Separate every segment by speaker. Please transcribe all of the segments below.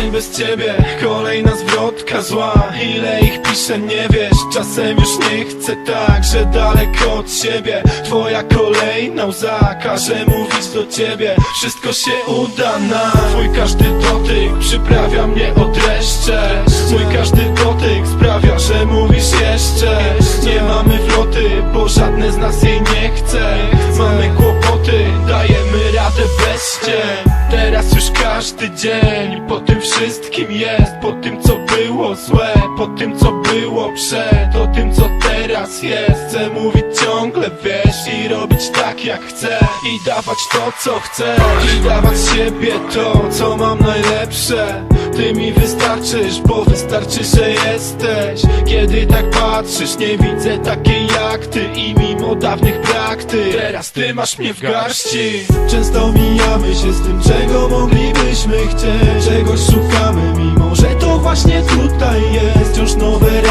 Speaker 1: dzień bez ciebie. Kolejna zwrotka zła Ile ich piszę nie wiesz. Czasem już nie chcę tak Że daleko od siebie. Twoja kolejna łza Każe mówić do ciebie. Wszystko się uda na Twój każdy dotyk. Przyprawia mnie o dreszcze. Mój każdy dotyk Sprawia, że mówisz jeszcze. Nie mamy floty Bo żadne z nas jej nie chce każdy dzień Po tym wszystkim jest Po tym co było złe Po tym co było przed tym co teraz jest. Chcę mówić ciągle wiesz I robić tak jak chcę. I dawać to co chcę. I dawać siebie to co mam najlepsze. Ty mi wystarczysz Bo wystarczy, że jesteś. Kiedy tak patrzysz Nie widzę takiej jak ty. I mimo dawnych praktyk Teraz ty masz mnie w garści. Często mijamy się z tym Czego moglibyśmy chcieć. Czegoś szukamy Mimo, że to właśnie tutaj jest. Wciąż nowe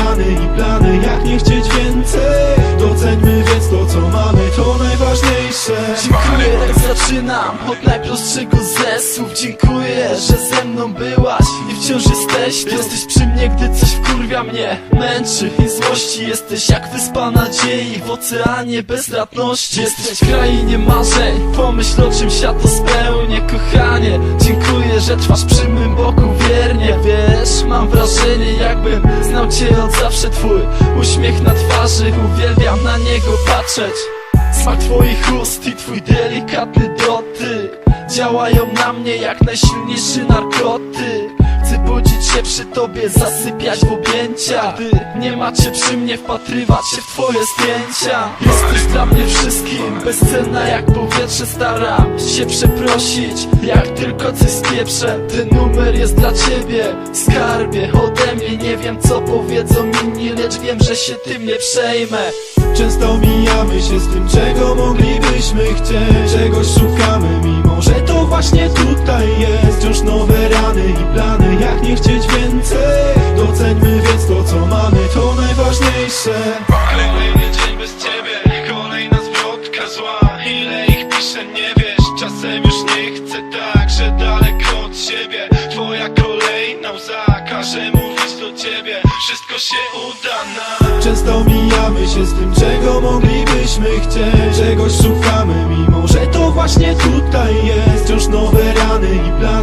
Speaker 2: zaczynam Od najprostszego ze słów Dziękuję, że ze mną byłaś I wciąż jesteś Jesteś przy mnie, gdy coś wkurwia mnie Męczy i złości. Jesteś jak wyspa nadziei W oceanie bezradności. Jesteś w krainie marzeń Pomyśl o czym świat to spełnię Kochanie, dziękuję, że trwasz przy mym boku wiernie. Wiesz, mam wrażenie jakbym znał cię od zawsze. Twój uśmiech na twarzy Uwielbiam na niego patrzeć Smak twoich ust i twój delikatny dotyk. Działają na mnie jak najsilniejszy narkotyk przy tobie, zasypiać w objęcia. Gdy nie macie przy mnie, wpatrywać się w twoje zdjęcia Jesteś dla mnie wszystkim, bezcenna jak powietrze. Staram się przeprosić, jak tylko coś spieprzę Ten numer jest dla ciebie, skarbie ode mnie. Nie wiem co powiedzą inni, lecz wiem, że się tym nie przejmę.
Speaker 1: Często mijamy się z tym, czego moglibyśmy chcieć. Czegoś szukamy, mimo że to właśnie tutaj jest. Wciąż nowe rany i plany, jak nie chcieć więcej siebie, twoja kolejna łza Każe mówić do ciebie, wszystko się uda na Często mijamy się z tym, czego moglibyśmy chcieć. Czegoś szukamy, mimo że to właśnie tutaj jest. Wciąż nowe rany i plany,